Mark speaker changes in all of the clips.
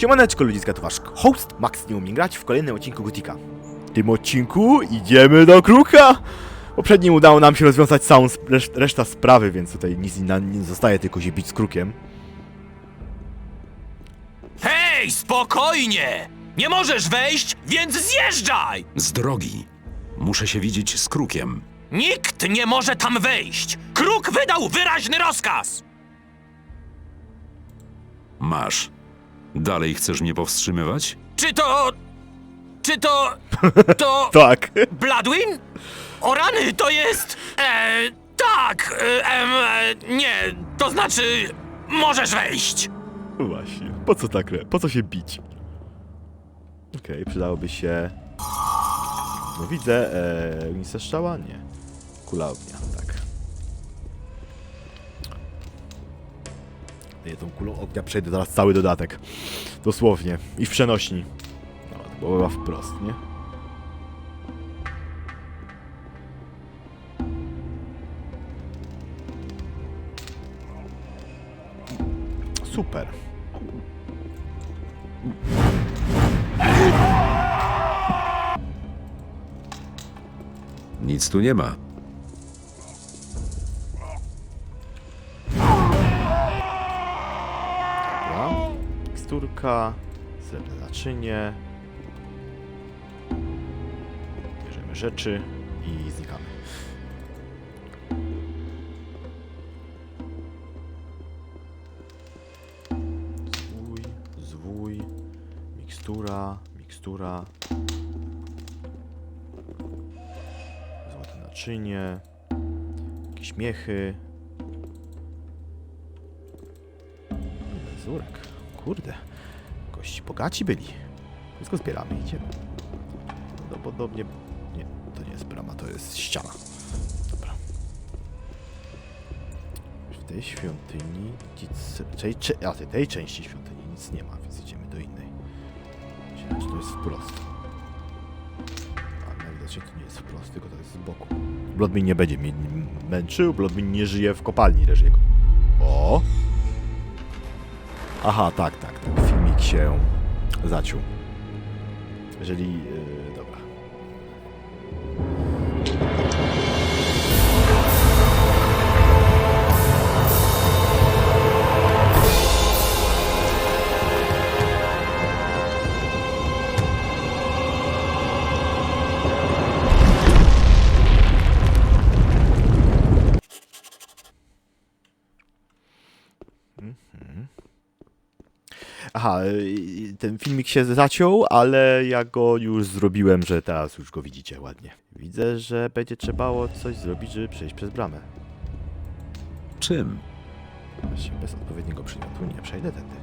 Speaker 1: Siemaneczko ludziska, to wasz host Max nie umie grać w kolejnym odcinku Gotika. W tym odcinku idziemy do kruka! W poprzednim udało nam się rozwiązać całą sp- reszt- reszta sprawy, więc tutaj nic inna nie zostaje, tylko się bić z krukiem.
Speaker 2: Hej, spokojnie! Nie możesz wejść, więc zjeżdżaj!
Speaker 3: Z drogi. Muszę się widzieć z krukiem.
Speaker 2: Nikt nie może tam wejść! Kruk wydał wyraźny rozkaz!
Speaker 3: Masz. Dalej chcesz mnie powstrzymywać?
Speaker 2: Czy to... Czy to... To...
Speaker 1: Tak!
Speaker 2: Bladwin? O rany, to jest... E, tak, e, em, e, nie, to znaczy... Możesz wejść!
Speaker 1: Właśnie, po co tak, po co się bić? Okej, przydałoby się... No widzę, e, ognisca strzała? Nie. Kula ognia, tak. Ja tą kulą ognia przejdę zaraz cały dodatek. Dosłownie. I w przenośni. No, chyba wprost, nie? Super.
Speaker 3: Nic tu nie ma.
Speaker 1: Teksturka, srebrne naczynie. Bierzemy rzeczy i znikamy. Zwój, zwój, mikstura, mikstura. Złote naczynie, jakieś miechy. Zurek. Kurde. Gości bogaci byli. Wszystko zbieramy idziemy. Prawdopodobnie... Nie, to nie jest brama, to jest ściana. Dobra. W tej świątyni. Tej, a, tej, tej części świątyni nic nie ma, więc idziemy do innej. Myślałem, że to jest wprost. A najwidoczniej to nie jest wprost, tylko to jest z boku. Bloodmin nie będzie mnie męczył, Bloodmin nie żyje w kopalni Reżiego. O! Aha, tak, tak, tak. Się zaciął. Jeżeli. Aha, y, ten filmik się zaciął, ale ja go już zrobiłem, że teraz już go widzicie ładnie. Widzę, że będzie trzebało coś zrobić, żeby przejść przez bramę.
Speaker 3: Czym?
Speaker 1: Właśnie bez odpowiedniego przymiotu nie przejdę tędy.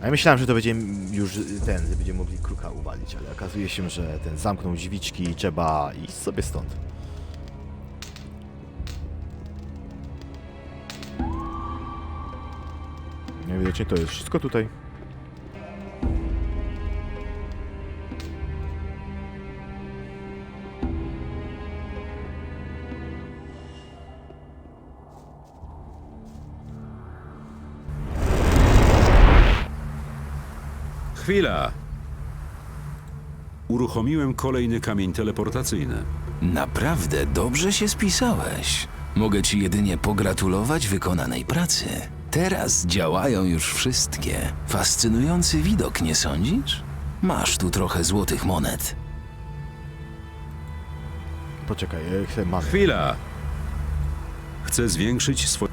Speaker 1: A ja myślałem, że to będzie już ten, że będziemy mogli kruka uwalić, ale okazuje się, że ten zamknął drzwiczki i trzeba iść sobie stąd. Najwidoczniej to jest wszystko tutaj.
Speaker 3: Chwila! Uruchomiłem kolejny kamień teleportacyjny.
Speaker 4: Naprawdę dobrze się spisałeś. Mogę ci jedynie pogratulować wykonanej pracy. Teraz działają już wszystkie. Fascynujący widok, nie sądzisz? Masz tu trochę złotych monet.
Speaker 1: Poczekaj, ja chcę mamy.
Speaker 3: Chwila! Chcę zwiększyć swoje.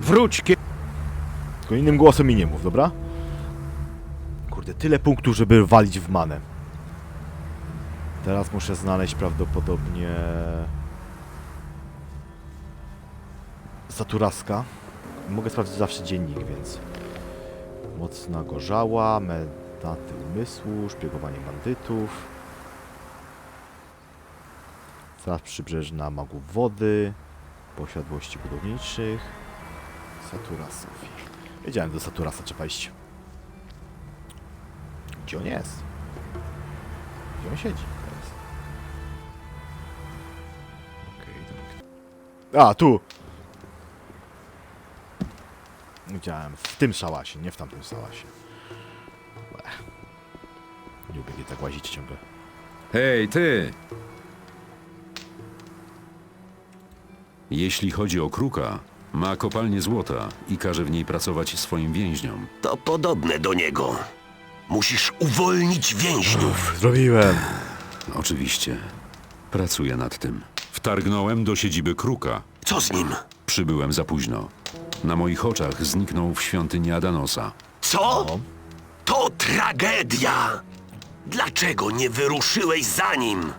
Speaker 1: Wróć! kie- Tylko innym głosem mi nie mów, dobra? Kurde, tyle punktów, żeby walić w manę. Teraz muszę znaleźć prawdopodobnie... Saturaska. Mogę sprawdzić zawsze dziennik, więc... Mocna gorzała, metaty umysłu, szpiegowanie bandytów. Straż przybrzeżna magów wody, posiadłości budowniczych. Saturasowi. Wiedziałem, do Saturasa trzeba iść. Gdzie on jest? Gdzie on siedzi teraz? A, tu! Widziałem w tym szałasie, nie w tamtym szałasie. Bleh. Nie lubię, kiedy tak łazić ciągle.
Speaker 3: Hej, ty! Jeśli chodzi o kruka, ma kopalnię złota i każe w niej pracować swoim więźniom.
Speaker 5: To podobne do niego. Musisz uwolnić więźniów.
Speaker 1: Zrobiłem!
Speaker 3: Oczywiście. Pracuję nad tym. Wtargnąłem do siedziby kruka.
Speaker 5: Co z nim?
Speaker 3: Przybyłem za późno. Na moich oczach zniknął w świątyni Adanosa.
Speaker 5: Co? To tragedia! Dlaczego nie wyruszyłeś za nim?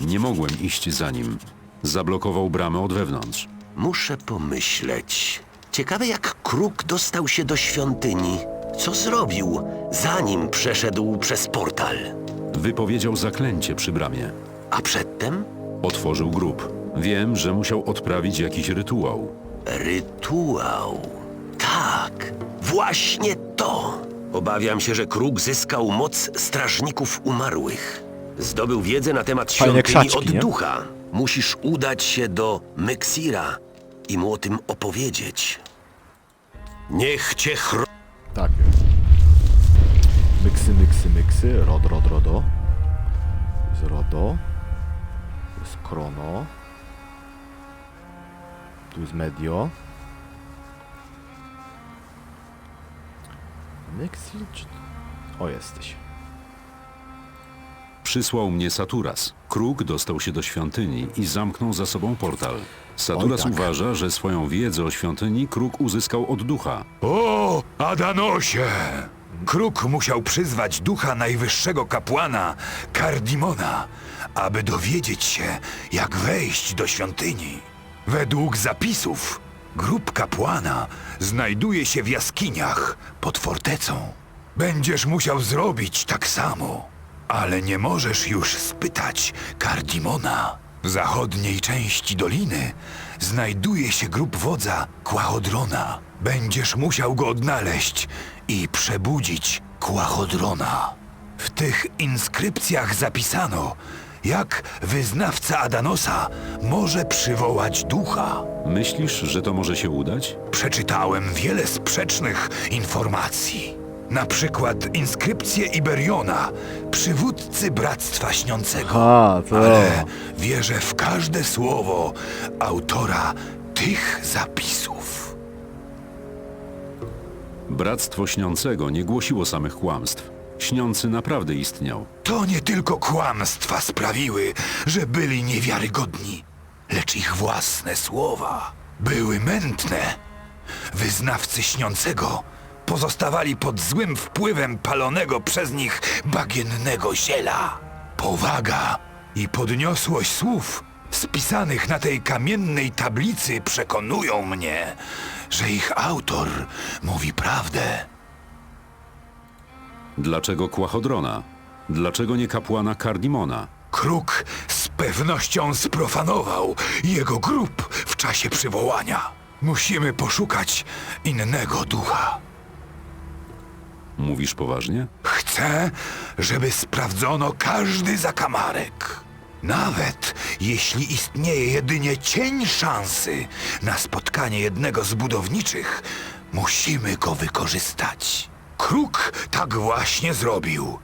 Speaker 3: Nie mogłem iść za nim. Zablokował bramę od wewnątrz.
Speaker 5: Muszę pomyśleć. Ciekawe, jak kruk dostał się do świątyni. Co zrobił, zanim przeszedł przez portal?
Speaker 3: Wypowiedział zaklęcie przy bramie.
Speaker 5: A przedtem?
Speaker 3: Otworzył grób. Wiem, że musiał odprawić jakiś rytuał.
Speaker 5: Rytuał. Tak, właśnie to. Obawiam się, że kruk zyskał moc strażników umarłych. Zdobył wiedzę na temat
Speaker 1: Fajne
Speaker 5: świątyni
Speaker 1: krzaczki,
Speaker 5: od
Speaker 1: nie?
Speaker 5: ducha. Musisz udać się do Meksira i mu o tym opowiedzieć. Niech cię chro...
Speaker 1: Tak jest. Myksy, myksy, myksy. Rod, rod, rodo. Jest rodo. Jest krono. Tu jest medio. Myksy czy... O, jesteś.
Speaker 3: Przysłał mnie Saturas. Kruk dostał się do świątyni i zamknął za sobą portal. Saturas
Speaker 1: Oj, tak.
Speaker 3: uważa, że swoją wiedzę o świątyni Kruk uzyskał od ducha.
Speaker 6: O, Adanosie! Kruk musiał przyzwać ducha najwyższego kapłana, Kardimona, aby dowiedzieć się, jak wejść do świątyni. Według zapisów, grób kapłana znajduje się w jaskiniach pod fortecą. Będziesz musiał zrobić tak samo, ale nie możesz już spytać Kardimona. W zachodniej części doliny znajduje się grób wodza Kłachodrona. Będziesz musiał go odnaleźć i przebudzić Kłachodrona. W tych inskrypcjach zapisano, jak wyznawca Adanosa może przywołać ducha.
Speaker 3: Myślisz, że to może się udać?
Speaker 6: Przeczytałem wiele sprzecznych informacji. Na przykład inskrypcję Iberiona, przywódcy Bractwa Śniącego.
Speaker 1: Ha, to...
Speaker 6: Ale wierzę w każde słowo autora tych zapisów.
Speaker 3: Bractwo Śniącego nie głosiło samych kłamstw. Śniący naprawdę istniał.
Speaker 6: To nie tylko kłamstwa sprawiły, że byli niewiarygodni, lecz ich własne słowa były mętne. Wyznawcy śniącego pozostawali pod złym wpływem palonego przez nich bagiennego ziela. Powaga i podniosłość słów spisanych na tej kamiennej tablicy przekonują mnie, że ich autor mówi prawdę.
Speaker 3: Dlaczego Kłachodrona? Dlaczego nie kapłana Kardimona?
Speaker 6: Kruk z pewnością sprofanował jego grób w czasie przywołania. Musimy poszukać innego ducha.
Speaker 3: Mówisz poważnie?
Speaker 6: Chcę, żeby sprawdzono każdy zakamarek. Nawet jeśli istnieje jedynie cień szansy na spotkanie jednego z budowniczych, musimy go wykorzystać. Kruk tak właśnie zrobił.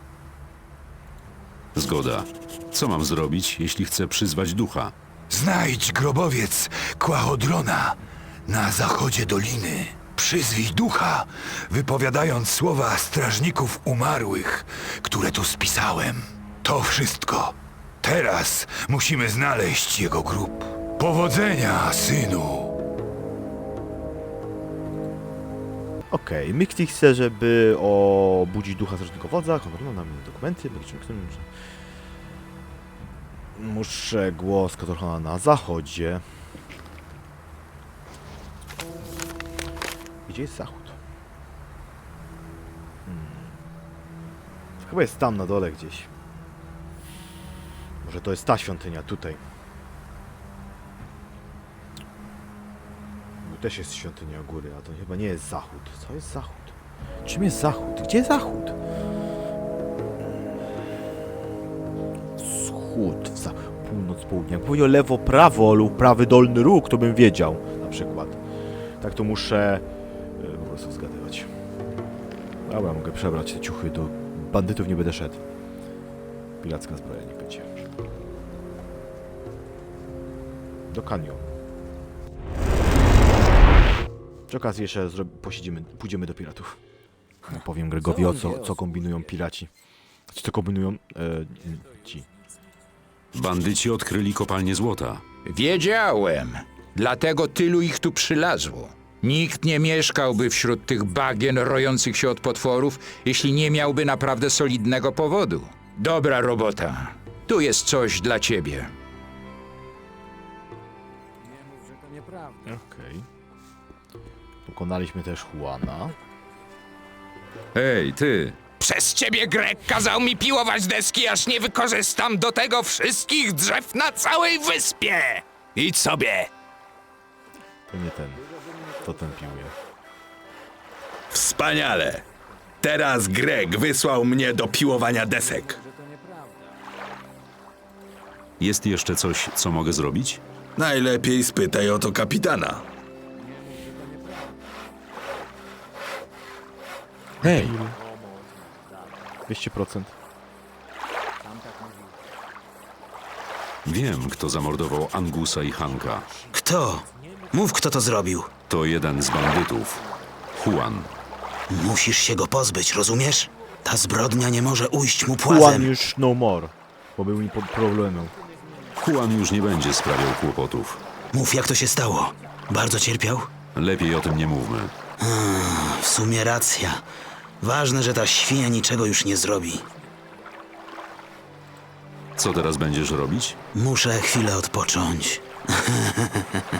Speaker 3: Zgoda. Co mam zrobić, jeśli chcę przyzwać ducha?
Speaker 6: Znajdź grobowiec Kłachodrona na zachodzie doliny. Przyzwij ducha, wypowiadając słowa strażników umarłych, które tu spisałem. To wszystko. Teraz musimy znaleźć jego grób. Powodzenia, synu!
Speaker 1: Okej, okay. Mixti chce, żeby obudzić ducha strażnego wodza, kontrolą nam dokumenty. Muszę głos Katorhana na zachodzie. Gdzie jest zachód? Hmm. Chyba jest tam na dole gdzieś. Może to jest ta świątynia, tutaj. Tu też jest świątynia góry, a to chyba nie jest zachód. Co jest zachód? Czym jest zachód? Gdzie jest zachód? Wschód, w za... północ, południe. Jak powiedział lewo, prawo lub prawy dolny róg, to bym wiedział na przykład. Tak to muszę Dobra, mogę przebrać te ciuchy, do bandytów nie będę szedł. Piracka zbroja nie będzie. Do kanionu. Przy okazji jeszcze posiedzimy, pójdziemy do piratów. Powiem Gregowi o co, co kombinują piraci. Ci co kombinują e, ci.
Speaker 3: Bandyci odkryli kopalnię złota.
Speaker 7: Wiedziałem. Dlatego tylu ich tu przylazło. Nikt nie mieszkałby wśród tych bagien rojących się od potworów, jeśli nie miałby naprawdę solidnego powodu. Dobra robota. Tu jest coś dla ciebie.
Speaker 1: Okej. Pokonaliśmy też Juana.
Speaker 3: Hej, ty!
Speaker 7: Przez ciebie Grek kazał mi piłować deski, aż nie wykorzystam do tego wszystkich drzew na całej wyspie. Idź sobie.
Speaker 1: To nie ten. To ten piłuje.
Speaker 8: Wspaniale! Teraz Greg wysłał mnie do piłowania desek.
Speaker 3: Jest jeszcze coś, co mogę zrobić?
Speaker 8: Najlepiej spytaj o to kapitana.
Speaker 3: Hej!
Speaker 1: 200%.
Speaker 3: Wiem, kto zamordował Angusa i Hanka.
Speaker 9: Kto? Mów, kto to zrobił.
Speaker 3: To jeden z bandytów. Juan.
Speaker 9: Musisz się go pozbyć, rozumiesz? Ta zbrodnia nie może ujść mu
Speaker 1: Juan
Speaker 9: płazem.
Speaker 1: już no more. Bo był mi po- problemem.
Speaker 3: Juan już nie będzie sprawiał kłopotów.
Speaker 9: Mów, jak to się stało. Bardzo cierpiał?
Speaker 3: Lepiej o tym nie mówmy.
Speaker 9: W sumie racja. Ważne, że ta świnia niczego już nie zrobi.
Speaker 3: Co teraz będziesz robić?
Speaker 9: Muszę chwilę odpocząć.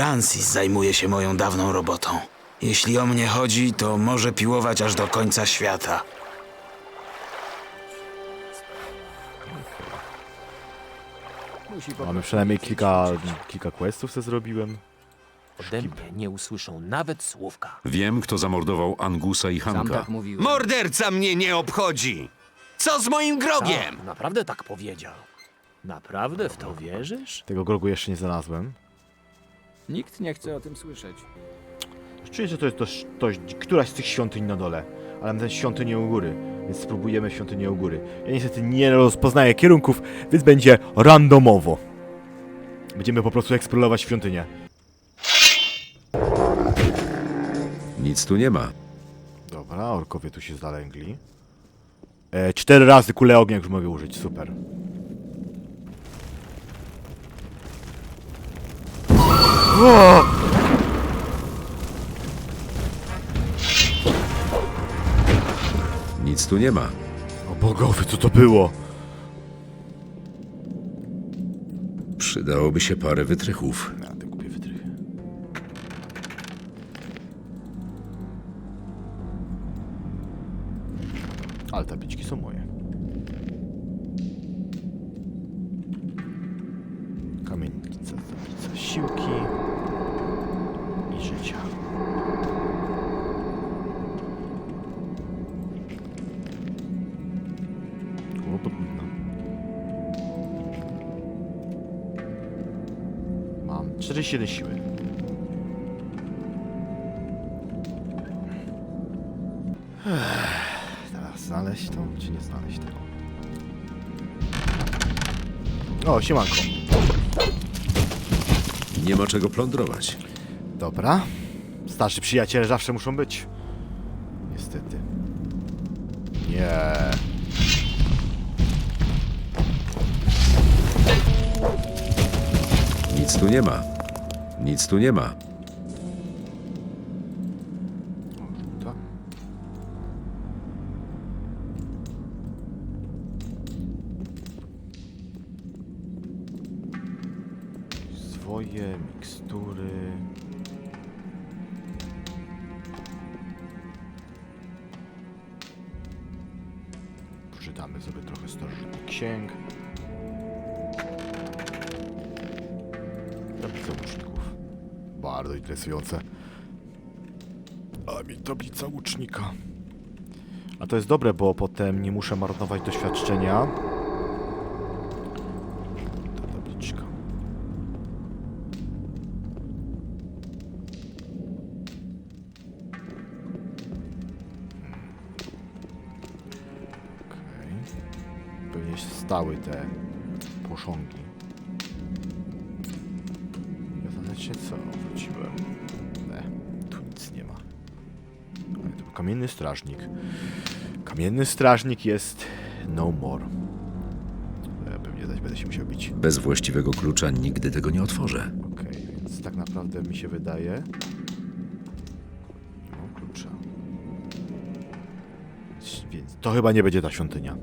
Speaker 9: Francis zajmuje się moją dawną robotą. Jeśli o mnie chodzi, to może piłować aż do końca świata.
Speaker 1: Mamy przynajmniej kilka, kilka questów, co zrobiłem.
Speaker 4: Ode mnie nie usłyszą nawet słówka.
Speaker 3: Wiem, kto zamordował Angusa i Hanka.
Speaker 5: Morderca mnie nie obchodzi! Co z moim grogiem?
Speaker 4: Tak, naprawdę tak powiedział. Naprawdę w to wierzysz?
Speaker 1: Tego grogu jeszcze nie znalazłem.
Speaker 7: Nikt nie chce o tym słyszeć.
Speaker 1: Czuję, że to jest dość, dość, któraś z tych świątyń na dole. Ale mamy tę świątynię u góry, więc spróbujemy świątynię u góry. Ja niestety nie rozpoznaję kierunków, więc będzie randomowo. Będziemy po prostu eksplorować świątynię.
Speaker 3: Nic tu nie ma.
Speaker 1: Dobra, orkowie tu się zalęgli. E, cztery razy kulę ognia już mogę użyć, super. O!
Speaker 3: Nic tu nie ma.
Speaker 1: o bogowie, co to było?
Speaker 3: Przydałoby się parę wytrychów.
Speaker 1: Teraz znaleźć to, czy nie znaleźć tego? O, siemanko.
Speaker 3: Nie ma czego plądrować.
Speaker 1: Dobra. Starszy przyjaciele zawsze muszą być. Niestety. Nie.
Speaker 3: Nic tu nie ma. Nic tu nie ma.
Speaker 1: Bardzo interesujące. A mi tablica łucznika. A to jest dobre, bo potem nie muszę marnować doświadczenia. Ta tabliczka. Hmm. Okay. Pewnie stały te poszonki. Kamienny strażnik. Kamienny strażnik jest no more. Ja pewnie zaś będę się musiał bić.
Speaker 10: Bez właściwego klucza nigdy tego nie otworzę.
Speaker 1: Okej, więc tak naprawdę mi się wydaje. Nie mam klucza. Więc to chyba nie będzie ta świątynia.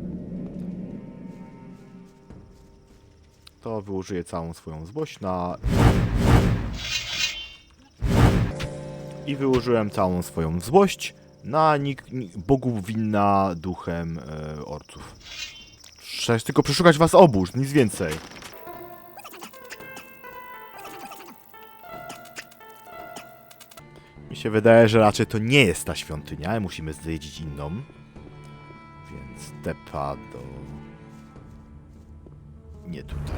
Speaker 1: To wyużyję całą swoją złość na. I wyłożyłem całą swoją złość ni- bogów winna duchem e, orców. Trzeba tylko przeszukać was obóz, nic więcej. Mi się wydaje, że raczej to nie jest ta świątynia, musimy zwiedzić inną. Więc tepa do... Nie tutaj.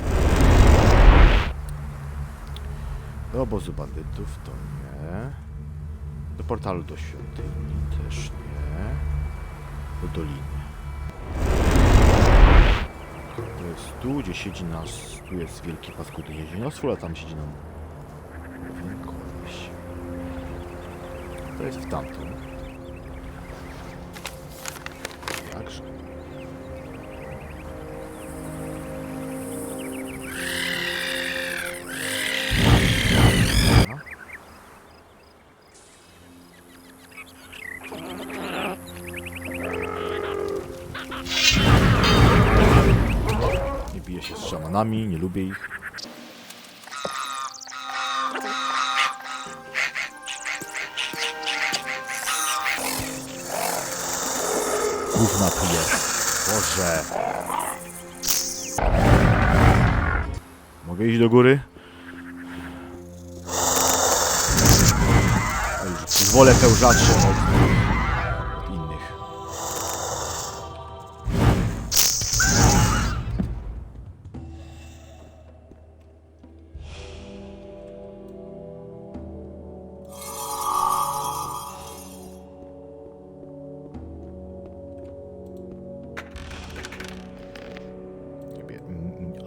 Speaker 1: Do obozu bandytów to nie. Do portalu do świątyni też nie. Do doliny. To jest tu, gdzie siedzi nas... Tu jest wielki paskudny więzieniostwo, a tam siedzi nam... Pewien. To jest w tamtym. Jakże? Szamanami, nie lubię ich. Gówna. Boże. Mogę iść do góry? Już pozwolę pełżaczom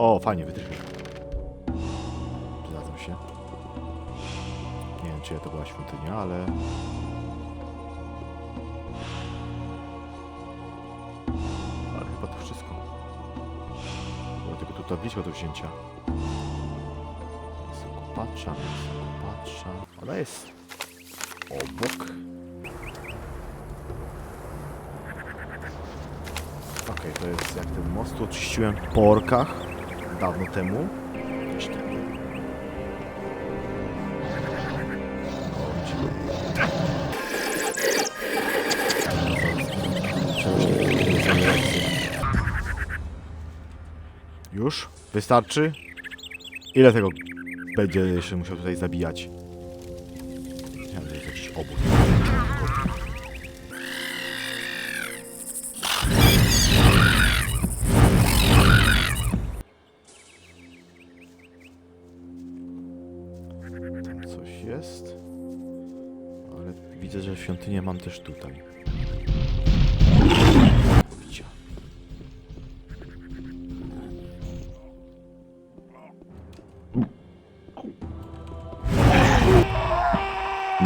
Speaker 1: O, fajnie, wytrychy. Przydadzą się. Nie wiem, czyja to była świątynia, ale... Ale chyba to wszystko. Była tylko tu tabliczka do wzięcia. Wysokopacza, wysokopacza... Ona jest... obok. Okej, to jest jak ten most, oczyściłem po dawno temu. Już? Wystarczy? Ile tego będzie jeszcze musiał tutaj zabijać? Że jest jakiś obóz. Świątynię mam też tutaj. Widzicie.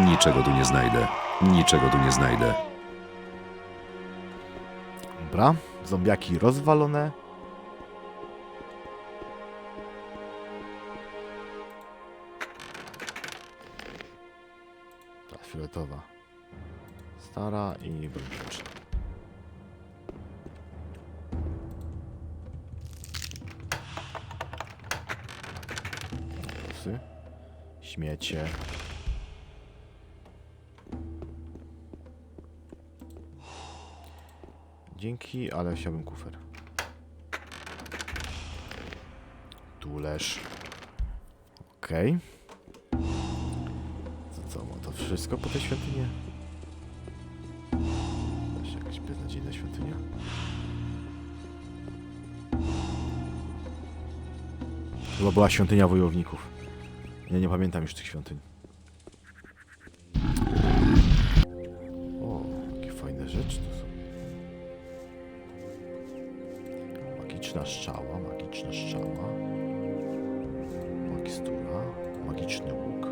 Speaker 10: Niczego tu nie znajdę. Niczego tu nie znajdę.
Speaker 1: Dobra, zombiaki rozwalone. Brązowa. Psy. Śmiecie. Dzięki, ale chciałbym kufer. Tu leż. Okej. To co, ma to wszystko po tej świątynie? Chyba była świątynia wojowników. Ja nie pamiętam już tych świątyń. O, jakie fajne rzeczy to są. Magiczna strzała, magiczna strzała. Magistura, magiczny łuk.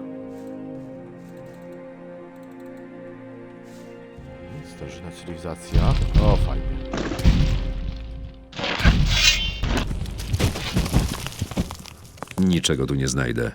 Speaker 1: Starożytna cywilizacja. O, fajnie.
Speaker 10: Niczego tu nie znajdę.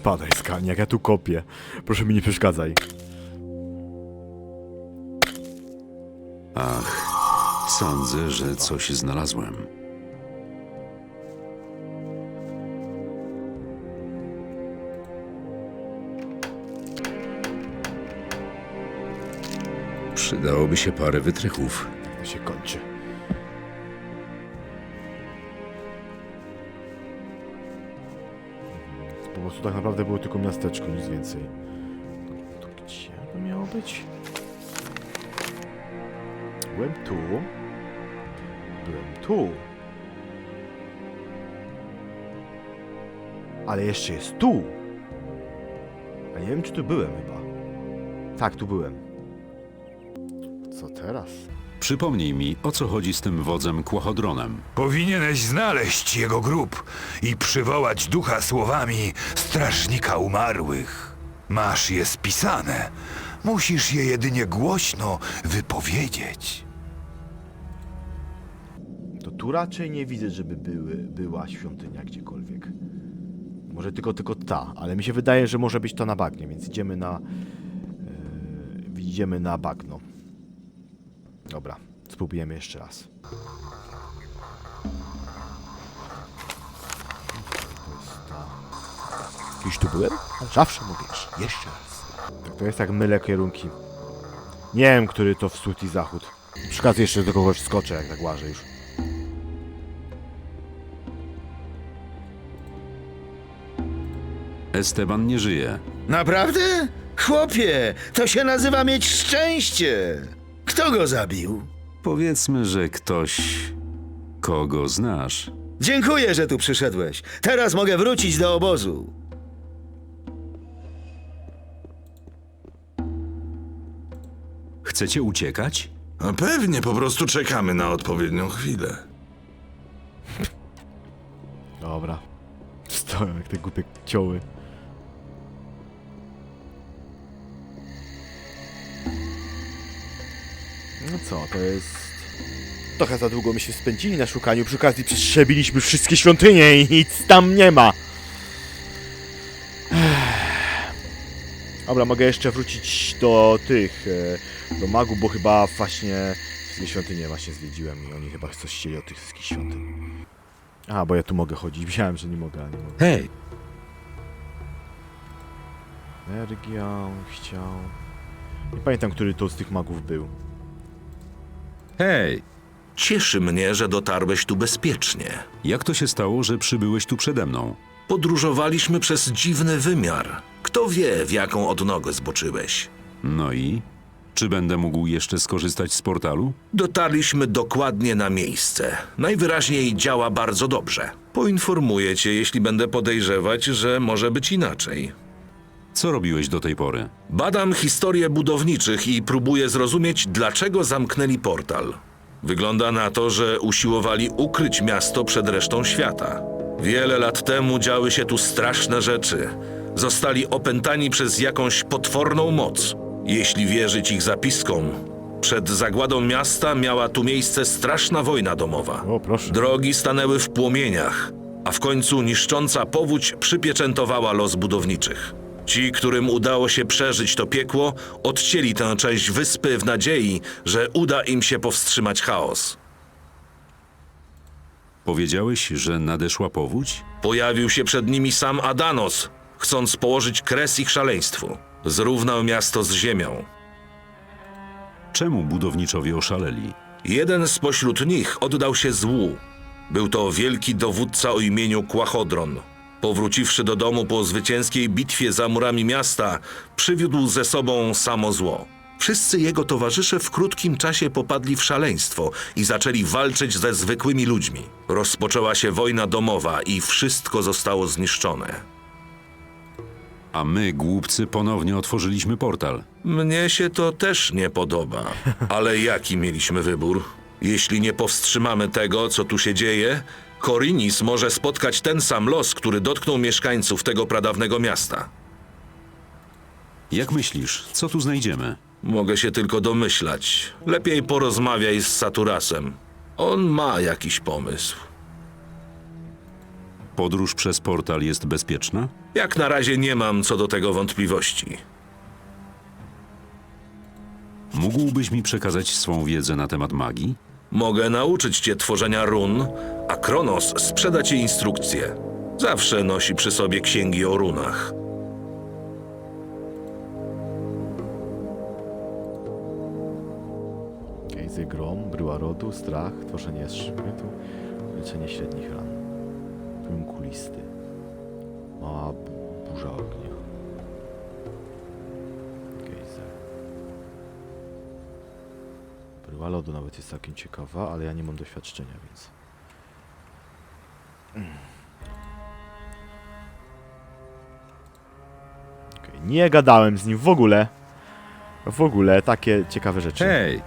Speaker 1: Spadaj, skalniak, ja tu kopię. Proszę mi nie przeszkadzaj.
Speaker 3: Ach, sądzę, że coś znalazłem.
Speaker 10: Przydałoby się parę wytrychów.
Speaker 1: To się kończy. Prostu tak naprawdę było tylko miasteczko, nic więcej. To, gdzie to miało być? Byłem tu. Byłem tu. Ale jeszcze jest tu. A nie wiem, czy tu byłem chyba. Tak, tu byłem. Co teraz?
Speaker 3: Przypomnij mi, o co chodzi z tym wodzem Kłochodronem.
Speaker 6: Powinieneś znaleźć jego grób i przywołać ducha słowami strażnika umarłych. Masz je spisane. Musisz je jedynie głośno wypowiedzieć.
Speaker 1: To tu raczej nie widzę, żeby były, była świątynia gdziekolwiek. Może tylko, tylko ta, ale mi się wydaje, że może być to na bagnie, więc idziemy na... Yy, idziemy na bagno. Dobra, spróbujemy jeszcze raz. Kiedyś tu byłem? Zawsze mogę iść. Jeszcze raz. Tak, to jest jak mylę kierunki. Nie wiem, który to wschód i zachód. Przy okazji jeszcze do kogoś skoczę, jak tak łażę już.
Speaker 3: Esteban nie żyje.
Speaker 11: Naprawdę? Chłopie, to się nazywa mieć szczęście. Kto go zabił?
Speaker 3: Powiedzmy, że ktoś, kogo znasz.
Speaker 11: Dziękuję, że tu przyszedłeś. Teraz mogę wrócić do obozu.
Speaker 3: Chcecie uciekać?
Speaker 8: A pewnie, po prostu czekamy na odpowiednią chwilę.
Speaker 1: Dobra. Stoją jak te głupie cioły. No co, to jest... Trochę za długo my się spędzili na szukaniu. Przy okazji przestrzebiliśmy wszystkie świątynie i nic tam nie ma. Dobra, mogę jeszcze wrócić do tych, e, do magów, bo chyba właśnie wszystkie świątynie właśnie zwiedziłem i oni chyba coś chcieli od tych wszystkich świątyń. A, bo ja tu mogę chodzić. Myślałem, że nie mogę, ale nie mogę.
Speaker 3: Hej,
Speaker 1: Energia, chciał... Nie pamiętam, który to z tych magów był.
Speaker 3: Hej!
Speaker 8: Cieszy mnie, że dotarłeś tu bezpiecznie.
Speaker 3: Jak to się stało, że przybyłeś tu przede mną?
Speaker 8: Podróżowaliśmy przez dziwny wymiar. Kto wie, w jaką odnogę zboczyłeś.
Speaker 3: No i? Czy będę mógł jeszcze skorzystać z portalu?
Speaker 8: Dotarliśmy dokładnie na miejsce. Najwyraźniej działa bardzo dobrze. Poinformuję cię, jeśli będę podejrzewać, że może być inaczej.
Speaker 3: Co robiłeś do tej pory?
Speaker 8: Badam historię budowniczych i próbuję zrozumieć, dlaczego zamknęli portal. Wygląda na to, że usiłowali ukryć miasto przed resztą świata. Wiele lat temu działy się tu straszne rzeczy. Zostali opętani przez jakąś potworną moc. Jeśli wierzyć ich zapiskom, przed zagładą miasta miała tu miejsce straszna wojna domowa.
Speaker 1: O, proszę.
Speaker 8: Drogi stanęły w płomieniach, a w końcu niszcząca powódź przypieczętowała los budowniczych. Ci, którym udało się przeżyć to piekło, odcięli tę część wyspy w nadziei, że uda im się powstrzymać chaos.
Speaker 3: Powiedziałeś, że nadeszła powódź?
Speaker 8: Pojawił się przed nimi sam Adanos, chcąc położyć kres ich szaleństwu. Zrównał miasto z ziemią.
Speaker 3: Czemu budowniczowie oszaleli?
Speaker 8: Jeden spośród nich oddał się złu. Był to wielki dowódca o imieniu Kłachodron. Powróciwszy do domu po zwycięskiej bitwie za murami miasta, przywiódł ze sobą samo zło. Wszyscy jego towarzysze w krótkim czasie popadli w szaleństwo i zaczęli walczyć ze zwykłymi ludźmi. Rozpoczęła się wojna domowa i wszystko zostało zniszczone.
Speaker 3: A my, głupcy, ponownie otworzyliśmy portal.
Speaker 8: Mnie się to też nie podoba. Ale jaki mieliśmy wybór? Jeśli nie powstrzymamy tego, co tu się dzieje, Korinis może spotkać ten sam los, który dotknął mieszkańców tego pradawnego miasta.
Speaker 3: Jak myślisz, co tu znajdziemy?
Speaker 8: Mogę się tylko domyślać. Lepiej porozmawiaj z Saturasem. On ma jakiś pomysł.
Speaker 3: Podróż przez portal jest bezpieczna?
Speaker 8: Jak na razie nie mam co do tego wątpliwości.
Speaker 3: Mógłbyś mi przekazać swą wiedzę na temat magii?
Speaker 8: Mogę nauczyć cię tworzenia run, a Kronos sprzeda ci instrukcje. Zawsze nosi przy sobie księgi o runach.
Speaker 1: Gejzy grom, bryła rodu, strach, tworzenie szprytu, leczenie średnich ran. Plum kulisty. Mała bu- burza ognia. Bryła lodu nawet jest całkiem ciekawa, ale ja nie mam doświadczenia, więc... Okej, Nie gadałem z nim w ogóle. W ogóle takie ciekawe rzeczy.
Speaker 10: Hej,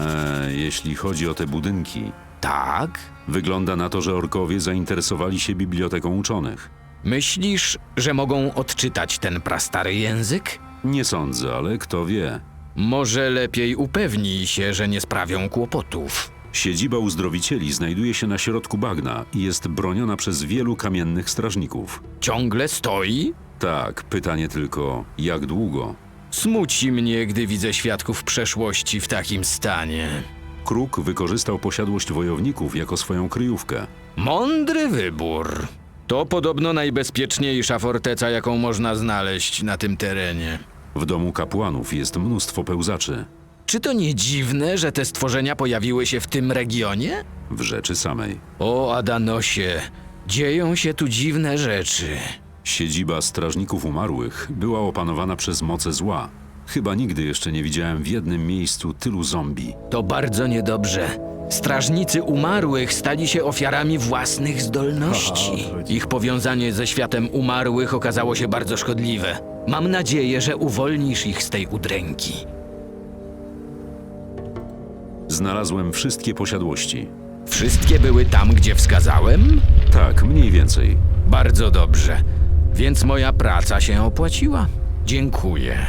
Speaker 3: E, jeśli chodzi o te budynki,
Speaker 4: Tak?
Speaker 3: wygląda na to, że orkowie zainteresowali się biblioteką uczonych.
Speaker 4: Myślisz, że mogą odczytać ten prastary język?
Speaker 3: Nie sądzę, ale kto wie.
Speaker 4: Może lepiej upewnij się, że nie sprawią kłopotów.
Speaker 3: Siedziba uzdrowicieli znajduje się na środku bagna i jest broniona przez wielu kamiennych strażników.
Speaker 4: Ciągle stoi?
Speaker 3: Tak, pytanie tylko, jak długo?
Speaker 4: Smuci mnie, gdy widzę świadków przeszłości w takim stanie.
Speaker 3: Kruk wykorzystał posiadłość wojowników jako swoją kryjówkę.
Speaker 4: Mądry wybór. To podobno najbezpieczniejsza forteca, jaką można znaleźć na tym terenie.
Speaker 3: W domu kapłanów jest mnóstwo pełzaczy.
Speaker 4: Czy to nie dziwne, że te stworzenia pojawiły się w tym regionie?
Speaker 3: W rzeczy samej.
Speaker 4: O Adanosie, dzieją się tu dziwne rzeczy.
Speaker 3: Siedziba strażników umarłych była opanowana przez moce zła. Chyba nigdy jeszcze nie widziałem w jednym miejscu tylu zombie.
Speaker 4: To bardzo niedobrze. Strażnicy umarłych stali się ofiarami własnych zdolności.
Speaker 1: Aha.
Speaker 4: Ich powiązanie ze światem umarłych okazało się bardzo szkodliwe. Mam nadzieję, że uwolnisz ich z tej udręki.
Speaker 3: Znalazłem wszystkie posiadłości.
Speaker 4: Wszystkie były tam, gdzie wskazałem?
Speaker 3: Tak, mniej więcej.
Speaker 4: Bardzo dobrze. Więc moja praca się opłaciła. Dziękuję.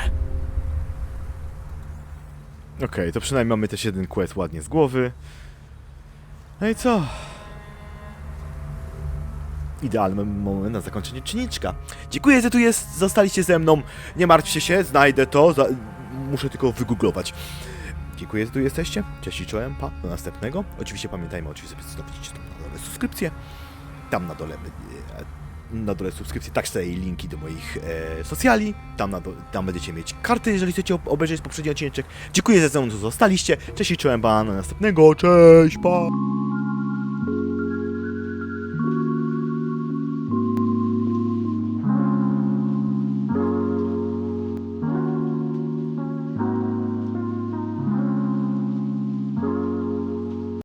Speaker 1: Okej, to przynajmniej mamy też jeden quest ładnie z głowy. No i co? Idealny moment na zakończenie czynniczka. Dziękuję, że tu jest, zostaliście ze mną. Nie martwcie się, znajdę to. Za... Muszę tylko wygooglować. Dziękuję, że tu jesteście. Cześć i czołem, pa, do następnego. Oczywiście pamiętajmy, oczywiście zostawić dole subskrypcję. Tam na dole, na dole subskrypcję, także linki do moich e, socjali. Tam, na tam będziecie mieć karty, jeżeli chcecie ob- obejrzeć poprzedni odcinek. Dziękuję, że ze mną tu zostaliście. Cześć i czołem, do następnego. Cześć, pa!